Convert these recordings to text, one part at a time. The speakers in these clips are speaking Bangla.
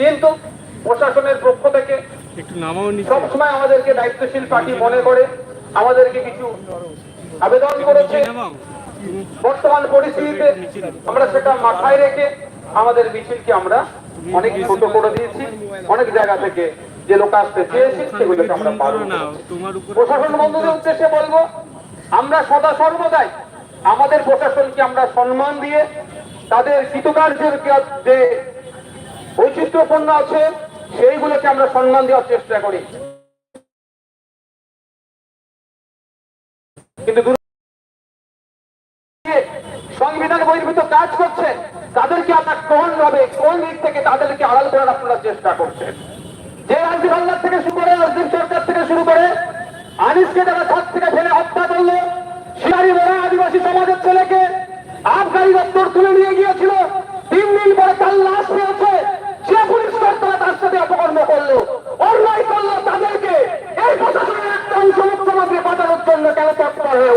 কিন্তু প্রশাসনের পক্ষ থেকে সবসময় আমাদেরকে দায়িত্বশীল পার্টি মনে করে আমাদেরকে কিছু আবেদন করেছে। বর্তমান পরিস্থিতিতে আমরা সেটা মাথায় রেখে আমাদের মিছিলকে আমরা অনেক ছোট করে দিয়েছি। অনেক জায়গা থেকে যে লোক আসতে চেয়েছি সেগুলোকে আমরা উপরে প্রশাসন বন্ধুদের উদ্দেশ্যে বলব আমরা সদা সর্বদাই আমাদের প্রশাসনকে আমরা সম্মান দিয়ে তাদের কৃতকার্যের যে বৈচিত্র্যপূর্ণ আছে, সেইগুলোকে আমরা সম্মান দেওয়ার চেষ্টা করি। কিন্তু সংবিধান বহির্ভূত কাজ করছেন, তাদেরকে আপনার কোন ভাবে, কোন দিক থেকে তাদেরকে আড়াল করার আপনারা চেষ্টা করছেন? যে রাজদীপ হালদার থেকে শুরু করে রাজদীপ সরকার থেকে শুরু করে, আনিসকে যারা ছাদ থেকে ফেলে হত্যা করল শিয়ারি বড় আদিবাসী সমাজের ছেলেকে আবগারি দপ্তর তুলে নিয়ে গিয়েছিল।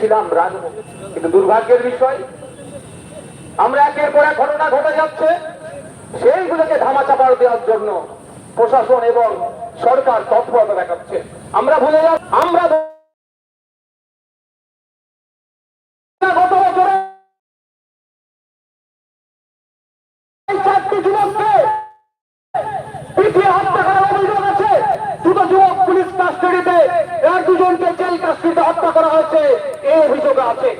দেখেছিলাম রাখব কিন্তু দুর্ভাগ্যের বিষয়, আমরা একের পর এক ঘটনা ঘটে যাচ্ছে। সেইগুলোকে ধামাচাপা দেওয়ার জন্য প্রশাসন এবং সরকার তৎপরতা দেখাচ্ছে। আমরা ভুলে যাব, আমরা গত বছরে চারটি যুবককে আছে।